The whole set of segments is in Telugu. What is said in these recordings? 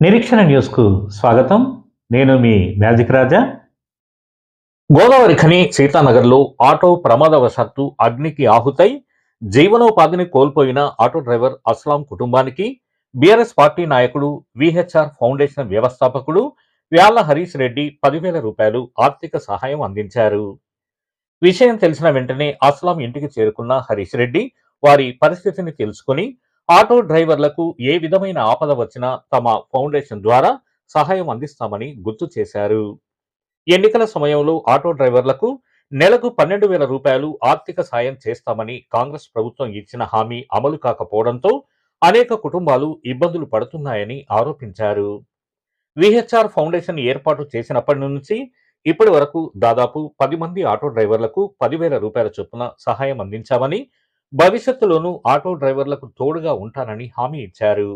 నిరీక్షణ న్యూస్కు స్వాగతం. నేను మీ మ్యాజిక్ రాజా. గోదావరి ఖని సీతానగర్లో ఆటో ప్రమాదవశాత్తు అగ్నికి ఆహుతై జీవనోపాధిని కోల్పోయిన ఆటో డ్రైవర్ అస్లాం కుటుంబానికి బీఆర్ఎస్ పార్టీ నాయకుడు విహెచ్ఆర్ ఫౌండేషన్ వ్యవస్థాపకుడు వ్యాల హరీష్ రెడ్డి పదివేల రూపాయలు ఆర్థిక సహాయం అందించారు. విషయం తెలిసిన వెంటనే అస్లాం ఇంటికి చేరుకున్న హరీష్ రెడ్డి వారి పరిస్థితిని తెలుసుకుని ఆటో డ్రైవర్లకు ఏ విధమైన ఆపద వచ్చినా తమ ఫౌండేషన్ ద్వారా సహాయం అందిస్తామని గుర్తు చేశారు. ఎన్నికల సమయంలో ఆటో డ్రైవర్లకు నెలకు పన్నెండు వేల రూపాయలు ఆర్థిక సాయం చేస్తామని కాంగ్రెస్ ప్రభుత్వం ఇచ్చిన హామీ అమలు కాకపోవడంతో అనేక కుటుంబాలు ఇబ్బందులు పడుతున్నాయని ఆరోపించారు. విహెచ్ఆర్ ఫౌండేషన్ ఏర్పాటు చేసినప్పటి నుంచి ఇప్పటి వరకు దాదాపు పది మంది ఆటో డ్రైవర్లకు పదివేల రూపాయల చొప్పున సహాయం అందించామని భవిష్యత్తులోనూ ఆటో డ్రైవర్లకు తోడుగా ఉంటానని హామీ ఇచ్చారు.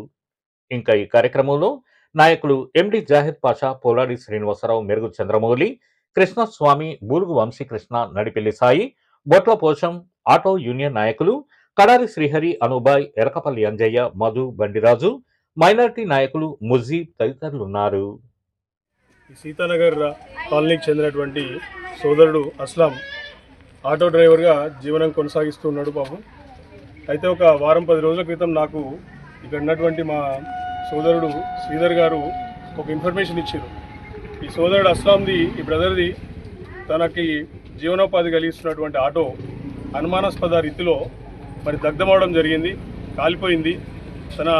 ఇంకా ఈ కార్యక్రమంలో నాయకులు ఎండి జాహిద్ పాషా పోలాడి శ్రీనివాసరావు మెరుగు చంద్రమౌళి కృష్ణస్వామి బూరుగు వంశీకృష్ణ నడిపెల్లి సాయి బొట్ల పోషం ఆటో యూనియన్ నాయకులు కడారి శ్రీహరి అనుబాయ్ ఎరకపల్లి అంజయ్య మధు బండిరాజు మైనారిటీ నాయకులు ముజీబ్ తదితరులున్నారు. ఈ సీతానగర్ కాలనీకి చెందినటువంటి సోదరుడు అస్లాం ఆటో డ్రైవర్గా జీవనం కొనసాగిస్తూ ఉన్నాడు పాపం అయితే ఒక వారం పది రోజుల క్రితం నాకు ఇక్కడ ఉన్నటువంటి మా సోదరుడు శ్రీధర్ గారు ఒక ఇన్ఫర్మేషన్ ఇచ్చారు. ఈ సోదరుడు అస్లాంది ఈ బ్రదర్ది తనకి జీవనోపాధి కలిగిస్తున్నటువంటి ఆటో అనుమానాస్పద రీతిలో మరి దగ్ధమవడం జరిగింది కాలిపోయింది. తన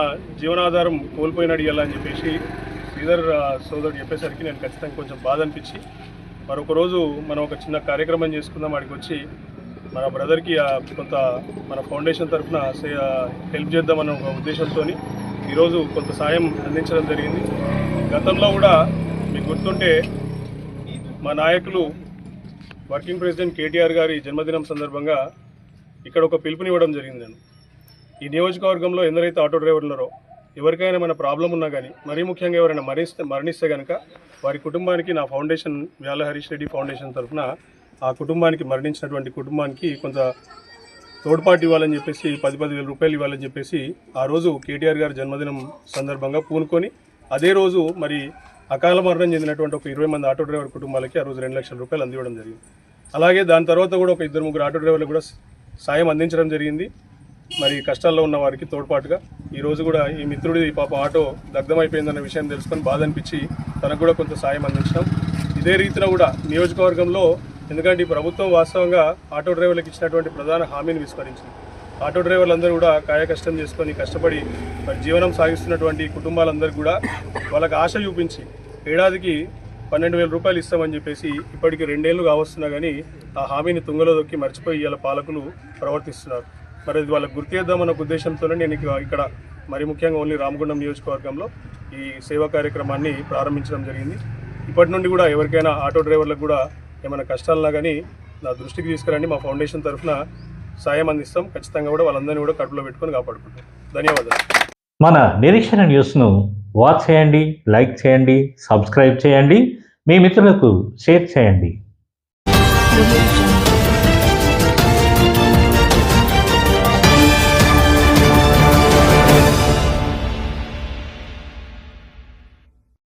జీవనాధారం కోల్పోయినాడు ఇలా అని చెప్పేసి శ్రీధర్ సోదరుడు చెప్పేసరికి నేను ఖచ్చితంగా కొంచెం బాధ అనిపించి మరొక రోజు మనం ఒక చిన్న కార్యక్రమం చేసుకుందాం వాడికి వచ్చి మన బ్రదర్కి కొంత మన ఫౌండేషన్ తరఫున హెల్ప్ చేద్దామన్న ఒక ఉద్దేశంతో ఈరోజు కొంత సాయం అందించడం జరిగింది. గతంలో కూడా మీకు గుర్తుంటే మా నాయకులు వర్కింగ్ ప్రెసిడెంట్ కేటీఆర్ గారి జన్మదినం సందర్భంగా ఇక్కడ ఒక పిలుపునివ్వడం జరిగింది. నేను ఈ నియోజకవర్గంలో ఎందరైతే ఆటో డ్రైవర్లు ఉన్నారో ఎవరికైనా మన ప్రాబ్లం ఉన్నా కానీ మరీ ముఖ్యంగా ఎవరైనా మరణిస్తే మరణిస్తే కనుక వారి కుటుంబానికి నా ఫౌండేషన్ వ్యాల హరీష్ రెడ్డి ఫౌండేషన్ తరఫున ఆ కుటుంబానికి మరణించినటువంటి కుటుంబానికి కొంత తోడ్పాటు ఇవ్వాలని చెప్పేసి పది పది వేల రూపాయలు ఇవ్వాలని చెప్పేసి ఆ రోజు కేటీఆర్ గారి జన్మదినం సందర్భంగా పూనుకొని అదే రోజు మరి అకాల మరణం చెందినటువంటి ఒక ఇరవై మంది ఆటో డ్రైవర్ కుటుంబాలకి ఆ రోజు రెండు లక్షల రూపాయలు అందివ్వడం జరిగింది. అలాగే దాని తర్వాత కూడా ఒక ఇద్దరు ముగ్గురు ఆటో డ్రైవర్లకు కూడా సాయం అందించడం జరిగింది. మరి కష్టాల్లో ఉన్న వారికి తోడ్పాటుగా ఈ రోజు కూడా ఈ మిత్రుడి పాప ఆటో దగ్ధమైపోయిందన్న విషయం తెలుసుకొని బాధ అనిపించి తనకు కూడా కొంత సాయం అందించడం ఇదే రీతిలో కూడా నియోజకవర్గంలో ఎందుకంటే ఈ ప్రభుత్వం వాస్తవంగా ఆటో డ్రైవర్లకు ఇచ్చినటువంటి ప్రధాన హామీని విస్మరించింది. ఆటో డ్రైవర్లందరూ కూడా కాయ కష్టం చేసుకొని కష్టపడి మరి జీవనం సాగిస్తున్నటువంటి కుటుంబాలందరూ కూడా వాళ్ళకి ఆశ చూపించి ఏడాదికి పన్నెండు వేల రూపాయలు ఇస్తామని చెప్పేసి ఇప్పటికి రెండేళ్ళు కావస్తున్నా కానీ ఆ హామీని తుంగలో దొక్కి మర్చిపోయి ఇవాళ పాలకులు ప్రవర్తిస్తున్నారు. మరి అది వాళ్ళకి గుర్తు చేద్దామన్న ఉద్దేశంతోనే నేను ఇక్కడ మరి ముఖ్యంగా ఓన్లీ రామగుండం నియోజకవర్గంలో ఈ సేవా కార్యక్రమాన్ని ప్రారంభించడం జరిగింది. ఇప్పటి నుండి కూడా ఎవరికైనా ఆటో డ్రైవర్లకు కూడా ఏమైనా కష్టాలన్నా కానీ నా దృష్టికి తీసుకురండి. మా ఫౌండేషన్ తరఫున సాయం అందిస్తాం. ఖచ్చితంగా కూడా వాళ్ళందరినీ కూడా కడుపులో పెట్టుకొని కాపాడుకుంటాం. ధన్యవాదాలు. మన నిరీక్షణ న్యూస్ను వాచ్ చేయండి లైక్ చేయండి సబ్స్క్రైబ్ చేయండి. మీ మిత్రులకు షేర్ చేయండి.